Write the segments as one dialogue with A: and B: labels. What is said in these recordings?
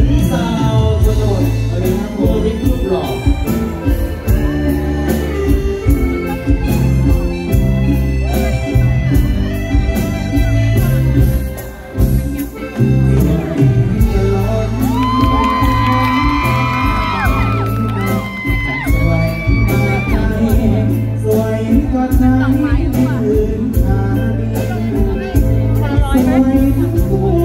A: tính sao vừa rồi, ở đây cô đến lúc lò. Hãy subscribe cho kênh Ghiền Mì Gõ Để không bỏ lỡ những video hấp dẫn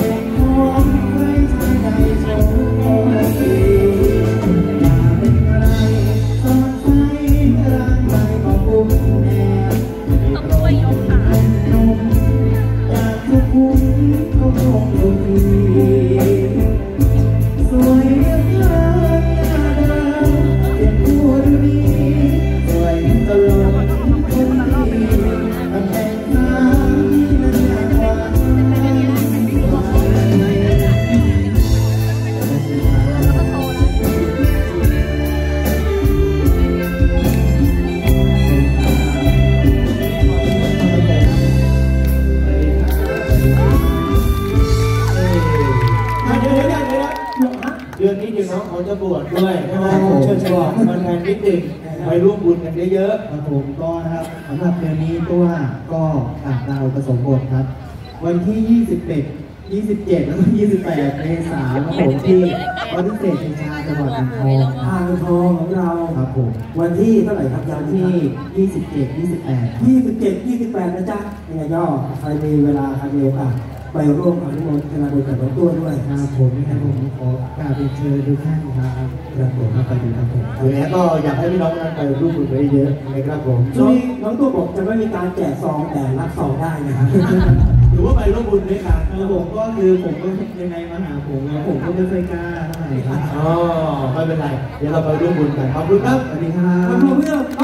A: จะ
B: ดือนนี้เดี๋ยวน้องเขาจะบวชด้วยใช่ไหมเชิญชวนมันแทนนิดหนึ่งไปร่วมบุญกันเยอะ
A: ครับผมก็นะครับสำหรับเดือนนี้ตัวก็อ่านดาวผสมบทครับ วันที่ 21 27 แล้วก็28 เมษายนครับผมที่วัดพิเศษชัยชา จังหวัดอ่างทอง
C: ทางทองของเรา
A: ครับผม
C: วันที่เท่าไหร่ครับยา
A: วัน
C: ว
A: ที่
C: ที่
A: 27 28
C: ยี่สิบเจ็ดยี่สิบแปดนะจ๊ะยังไงก็ใครมีเวลาใครมีโอกาสไปร่วมอนุโมทนาบุญกับหลวงตัวด้วย
A: ครับผมนะครับผมขอกราบเรียนเชิญทุกท่านครับครับผมมาไปดูครับผม
B: ๆหรือแม้ก็อยากให้พี่น้องนั้นไปร่วมบุญกันเยอะๆนะครับผม
C: ช่วงนี้น้องตัวบอกจะไม่มีการแจกซองแต่รับซองได้นะครับ
B: ถือว่าไปร่วมบุญด้วยกัน
A: แล้วผมก็คือผมก็ยังไงมาหาผมแล้วผมก็ไม่เคอยกล้าเท่าไหร่ครับ
B: อ๋อไม่เป็นไร เดี๋ยวเราไปร่วมบุญกันขอบคุณครับ
A: สวัสดีครั
C: ขอ
A: บบ
C: คุณเพื่อน